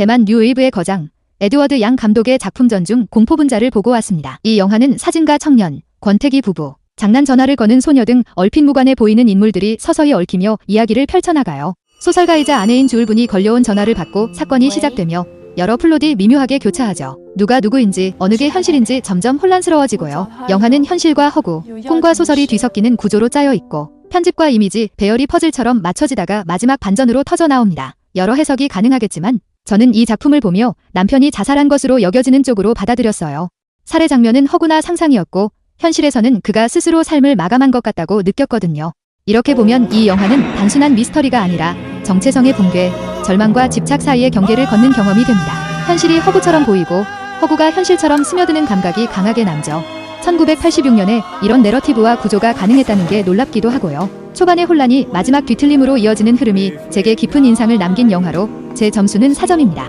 대만 뉴웨이브의 거장 에드워드 양 감독의 작품전 중 공포분자를 보고 왔습니다. 이 영화는 사진가 청년, 권태기 부부, 장난 전화를 거는 소녀 등 얼핏 무관해 보이는 인물들이 서서히 얽히며 이야기를 펼쳐나가요. 소설가이자 아내인 주울분이 걸려온 전화를 받고 사건이 시작되며 여러 플롯이 미묘하게 교차하죠. 누가 누구인지 어느 게 현실인지 점점 혼란스러워지고요. 영화는 현실과 허구, 꿈과 소설이 뒤섞이는 구조로 짜여 있고 편집과 이미지, 배열이 퍼즐처럼 맞춰지다가 마지막 반전으로 터져 나옵니다. 여러 해석이 가능하겠지만 저는 이 작품을 보며 남편이 자살한 것으로 여겨지는 쪽으로 받아들였어요. 살해 장면은 허구나 상상이었고 현실에서는 그가 스스로 삶을 마감한 것 같다고 느꼈거든요. 이렇게 보면 이 영화는 단순한 미스터리가 아니라 정체성의 붕괴, 절망과 집착 사이의 경계를 걷는 경험이 됩니다. 현실이 허구처럼 보이고 허구가 현실처럼 스며드는 감각이 강하게 남죠. 1986년에 이런 내러티브와 구조가 가능했다는 게 놀랍기도 하고요. 초반의 혼란이 마지막 뒤틀림으로 이어지는 흐름이 제게 깊은 인상을 남긴 영화로 제 점수는 4점입니다.